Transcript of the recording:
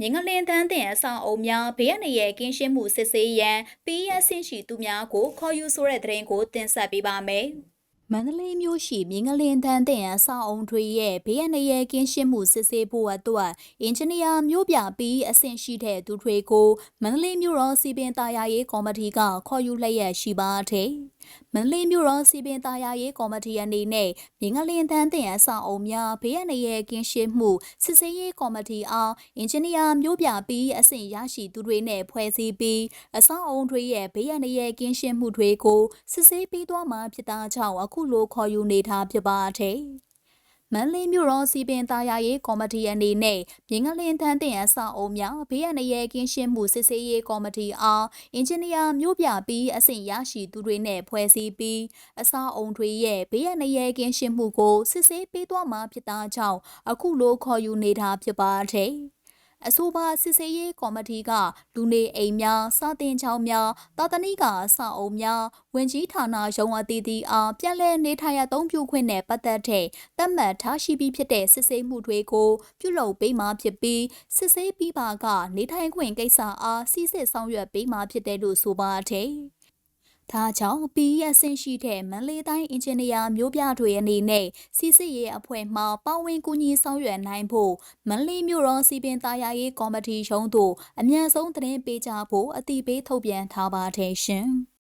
မြင်းကလင်းတန်းတင်အဆောင်အုံများဘေးရနေရဲ့ကင်းရှင်းမှုစစ်ဆေးရန် PS ရှိသူများကိုခေါ်ယူဆိုတဲ့သတင်းကိုတင်ဆက်ပေးပါမယ်။မန္တလေးမြို့ရှိမြင်းကလင်းတန်းတင်အဆောင်အုံတွေရဲ့ဘေးရနေရဲ့ကင်းရှင်းမှုစစ်ဆေးဖို့အတွက်အင်ဂျင်နီယာမြို့ပြပြီးအဆင့်ရှိတဲ့သူတွေကိုမန္တလေးမြို့တော်စီပင်တာယာရေးကော်မတီကခေါ်ယူလျက်ရှိပါတယ်။မန္တလေးမြို့တော်စီပင်တာယာရေးကော်မတီအနေနဲ့မြင်းကလင်းတန်းတင်အဆောင်အုံများဘေးရနေရဲ့ကင်းရှင်းမှုစစ်ဆေးရေးကော်မတီအားအင်ဂျင်နီယာမြို့ပြပြီးအဆင့်ရရှိသူတွေနဲ့ဖွဲ့စည်းပြီးအဆောင်အုံတွေရဲ့ဘေးရနေရဲ့ကင်းရှင်းမှုတွေကိုစစ်ဆေးပြီးသွားမှာဖြစ်တာကြောင့်အခုလိုခေါ်ယူနေတာဖြစ်ပါတယ်။ မန္တလေးမြို့တော်စီပင်သားရရေးကော်မတီအနေနဲ့မြင်းကလင်းထန်းတင်အဆောက်အုံများဘေးရန်ရဲကင်းရှင်းမှုစစ်ဆေးရေးကော်မတီအားအင်ဂျင်နီယာမြို့ပြပြီးအဆင့်ရရှိသူတွေနဲ့ဖွဲ့စည်းပြီးအဆောက်အုံတွေရဲ့ဘေးရန်ရဲကင်းရှင်းမှုကိုစစ်ဆေးပေးသွားမှာဖြစ်တာကြောင့်အခုလိုခေါ်ယူနေတာဖြစ်ပါတယ်။ အဆိုပါစစ်ဆေးရေးကော်မတီကလူနေအိမ်များစာတင်ချောင်းများတာတနိကအဆောက်အုံများဝင်ကြီးဌာနရုံးအသီးသီးအားပြန်လည်နေထိုင်ရသုံးပြုခွင့်နဲ့ပတ်သက်တဲ့တတ်မှတ်ထားရှိပြီးဖြစ်တဲ့စစ်ဆေးမှုတွေကိုပြုလုပ်ပေးမှာဖြစ်ပြီးစစ်ဆေးပြီးပါကနေထိုင်ခွင့်ကိစ္စအားစီစစ်ဆောင်ရွက်ပေးမှာဖြစ်တယ်လို့ဆိုပါတယ်။ ဒါကြောင့် PES ဆင့်ရှိတဲ့မန်လေးတိုင်းအင်ဂျင်နီယာမျိုးပြတွေအနေနဲ့စီစစ်ရေးအဖွဲ့မှပါဝင်ကူညီဆောင်ရွက်နိုင်ဖို့မန်လေးမြို့တော်စီပင်သားရရေးကော်မတီရုံးသို့အမြန်ဆုံးသတင်းပေးကြဖို့အတိပေးထုတ်ပြန်ထားပါတယ်ရှင်။